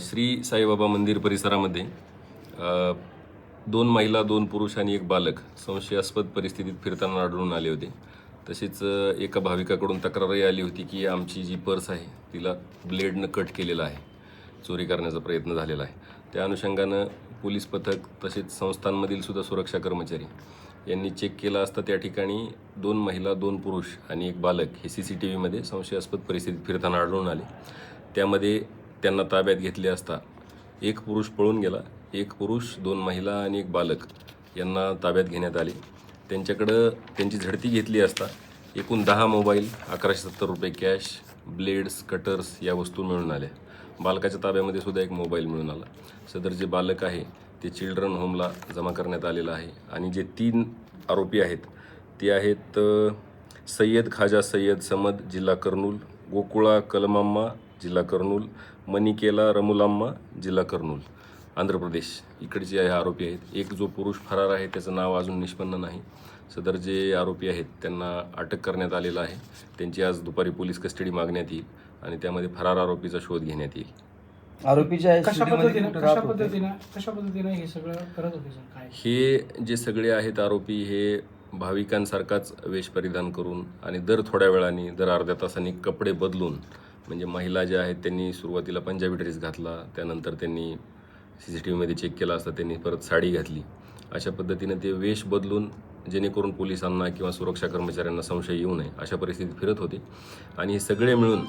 श्री साईबाबा मंदिर परिसरामध्ये दोन महिला दोन पुरुष आणि एक बालक संशयास्पद परिस्थितीत फिरताना आढळून आले होते. तसेच एका भाविकाकडून तक्रारही आली होती की आमची जी पर्स आहे तिला ब्लेडनं कट केलेला आहे. चोरी करण्याचा प्रयत्न झालेला आहे. त्या अनुषंगानं पोलीस पथक तसेच संस्थांमधील सुद्धा सुरक्षा कर्मचारी यांनी चेक केला असता त्या ठिकाणी दोन महिला दोन पुरुष आणि एक बालक हे सी सी टी व्हीमध्ये संशयास्पद परिस्थितीत फिरताना आढळून आले. त्यामध्ये त्यांना ताब्यात घेतले असता एक पुरुष पळून गेला. एक पुरुष दोन महिला आणि एक बालक यांना ताब्यात घेण्यात आले. त्यांच्याकडं त्यांची झडती घेतली असता एकूण दहा मोबाईल अकराशे सत्तर रुपये कॅश ब्लेड्स कटर्स या वस्तू मिळून आल्या. बालकाच्या ताब्यामध्ये सुद्धा एक मोबाईल मिळून आला. सदर जे बालक आहे ते चिल्ड्रन होमला जमा करण्यात आलेलं आहे आणि जे तीन आरोपी आहेत ते आहेत सय्यद खाजा सय्यद समद जिल्हा कर्नूल गोकुळा कलमाम्मा जिल्हा कर्नूल मनिकेला रमुलाम्मा जिल्हा कर्नूल. आंध्र प्रदेश. इकडचे हे आरोपी आहेत. एक जो पुरुष फरार आहे त्याचं नाव अजून निष्पन्न नाही. सदर जे आरोपी आहेत त्यांना अटक करण्यात आलेलं आहे. त्यांची आज दुपारी पोलीस कस्टडी मागण्यात येईल आणि त्यामध्ये फरार आरोपीचा शोध घेण्यात येईल. आरोपी जे आहे कशा शिर्डीमध्ये पद्धतीनं कुठे कशा राहत होते? पद्धतीनं कशा पद्धतीनं हे सगळं करत होते सर? काय? हे जे सगळे आहेत आरोपी हे भाविकांसारखाच वेश परिधान करून आणि दर थोड्या वेळाने दर अर्ध्या तासांनी कपडे बदलून म्हणजे महिला ज्या आहेत त्यांनी सुरुवातीला पंजाबी ड्रेस घातला त्यानंतर त्यांनी सी सी टी व्हीमध्ये चेक केला असता त्यांनी परत साडी घातली. अशा पद्धतीने ते वेश बदलून जेणेकरून पोलिसांना किंवा सुरक्षा कर्मचाऱ्यांना संशय येऊ नये अशा परिस्थितीत फिरत होते. आणि हे सगळे मिळून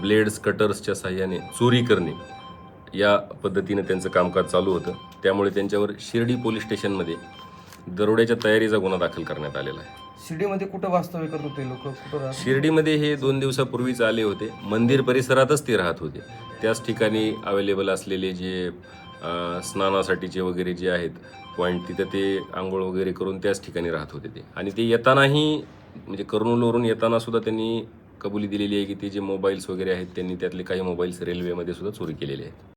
ब्लेड्स कटर्सच्या साह्याने चोरी करणे या पद्धतीने त्यांचं कामकाज चालू होतं. त्यामुळे त्यांच्यावर शिर्डी पोलीस स्टेशनमध्ये दरोड्याच्या तयारीचा गुन्हा दाखल करण्यात आलेला आहे. शिर्डीमध्ये कुठं वास्तव्य करत होते लोक? कुठं राहत शिर्डीमध्ये हे दोन दिवसापूर्वीच आले होते. मंदिर परिसरातच ते राहत होते. त्याच ठिकाणी अवेलेबल असलेले जे अ, स्नानासाठीचे वगैरे जे आहेत पॉईंट तिथं ते आंघोळ वगैरे करून त्याच ठिकाणी राहत होते ते. आणि ते येतानाही म्हणजे कर्नूलवरून येताना सुद्धा त्यांनी कबुली दिलेली आहे की ते जे मोबाईल्स वगैरे आहेत त्यांनी त्यातले काही मोबाईल्स रेल्वेमध्ये सुद्धा चोरी केलेले आहेत.